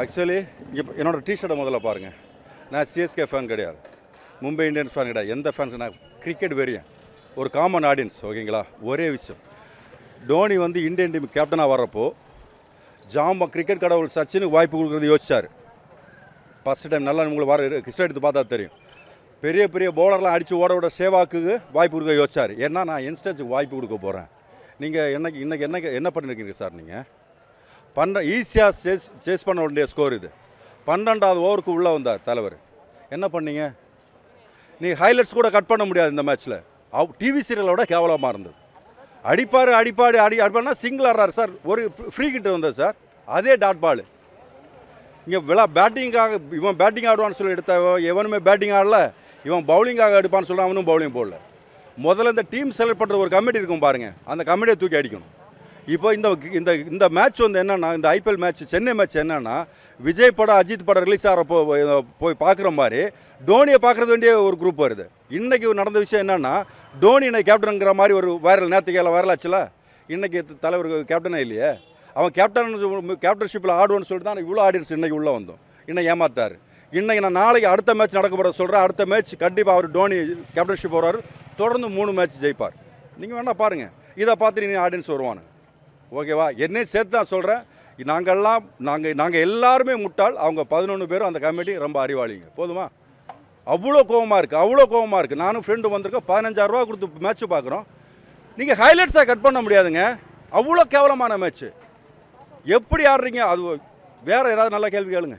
Actually இப்போ என்னோடய டிஷர்ட்டை முதல்ல பாருங்கள் நான் சிஎஸ்கே ஃபேன் கிடையாது. மும்பை இந்தியன்ஸ் ஃபேன் கிடையாது. எந்த ஃபேன்ஸ் நான் கிரிக்கெட் வெறியன். ஒரு காமன் ஆடியன்ஸ் ஓகேங்களா? ஒரே விஷயம். டோனி வந்து இந்தியன் டீம் கேப்டனாக வர்றப்போ ஜாம்பா கிரிக்கெட் கடவுள் சச்சினுக்கு வாய்ப்பு கொடுக்குறது யோசிச்சார். ஃபஸ்ட் டைம் நல்லா உங்களுக்கு வர ஹிஸ்டரி எடுத்து பார்த்தா தெரியும். பெரிய பெரிய பவுலர்லாம் அடித்து ஓட விட சேவாக்கு வாய்ப்பு கொடுக்க யோசிச்சார். ஏன்னா நான் யங்ஸ்டர்ஸுக்கு வாய்ப்பு கொடுக்க போகிறேன் நீங்கள் என்னைக்கு இன்றைக்கி என்ன என்ன பண்ணிருக்கீங்க சார் நீங்கள் பன்ன ஈஸியாக சேஸ் சேஸ் பண்ண வேண்டிய ஸ்கோர் இது. பன்னெண்டாவது ஓவருக்கு உள்ளே வந்தார் தலைவர். என்ன பண்ணீங்க? நீ ஹைலைட்ஸ் கூட கட் பண்ண முடியாது இந்த மேட்ச்சில் அவ் டிவி சீரியலோட கேவலமாக இருந்தது. அடிப்பார் அடிப்பாடு அடி அடிப்பாருனா சிங்கிள் ஆடுறாரு சார். ஒரு ஃப்ரீ கிட்ட வந்தது சார். அதே டாட் பால் இங்கே விழா பேட்டிங்காக இவன் பேட்டிங் ஆடுவான்னு சொல்லி எடுத்த எவனுமே பேட்டிங் ஆடல. இவன் பவுலிங்காக எடுப்பான்னு சொல்லி அவனும் பவுலிங் போடல. முதல்ல இந்த டீம் செலக்ட் பண்ணுற ஒரு கமிட்டி இருக்கும் பாருங்கள் அந்த கமிட்டியை தூக்கி அடிக்கணும். இப்போ இந்த இந்த இந்த மேட்ச் வந்து என்னென்னா இந்த ஐபிஎல் மேட்ச் சென்னை மேட்ச் என்னென்னா விஜய் படம் அஜித் படம் ரிலீஸ் ஆகிறப்போ போய் பார்க்குற மாதிரி டோனியை பார்க்குறது வேண்டிய ஒரு குரூப் வருது. இன்றைக்கி நடந்த விஷயம் என்னென்னா டோனி நான் கேப்டனுங்கிற மாதிரி ஒரு வைரல் நேற்றுக்கு எல்லாம் வைரல் ஆச்சுல? இன்னைக்கு தலைவர் கேப்டனே இல்லையே? அவன் கேப்டன் கேப்டன்ஷிப்பில் ஆடுவோன்னு சொல்லிட்டு தான் இவ்வளோ ஆடியன்ஸ் இன்றைக்கி உள்ளே வந்தோம். இன்னும் ஏமாற்றார் இன்றைக்கி நான் நாளைக்கு அடுத்த மேட்ச் நடக்க போகிற சொல்கிறேன் அடுத்த மேட்ச் கண்டிப்பாக அவர் டோனி கேப்டன்ஷிப் போகிறார் தொடர்ந்து மூணு மேட்ச் ஜெயிப்பார். நீங்கள் வேணால் பாருங்கள் இதை பார்த்து நீ ஆடியன்ஸ் வருவானு. ஓகேவா? என்னையும் சேர்த்து தான் சொல்கிறேன் நாங்கள்லாம் நாங்கள் நாங்கள் எல்லாருமே முட்டாள். அவங்க பதினொன்று பேரும் அந்த கமிட்டி ரொம்ப அறிவாளிங்க. போதுமா? அவ்வளோ கோவமாக இருக்குது அவ்வளோ கோவமாக இருக்குது நானும் ஃப்ரெண்டு வந்திருக்கோம். பதினஞ்சாயிரரூவா கொடுத்து மேட்ச்சு பார்க்குறோம். நீங்கள் ஹைலைட்ஸாக கட் பண்ண முடியாதுங்க. அவ்வளோ கேவலமான மேட்ச்சு எப்படி ஆடுறீங்க? அது வேறு ஏதாவது நல்ல கேள்வி கேளுங்க.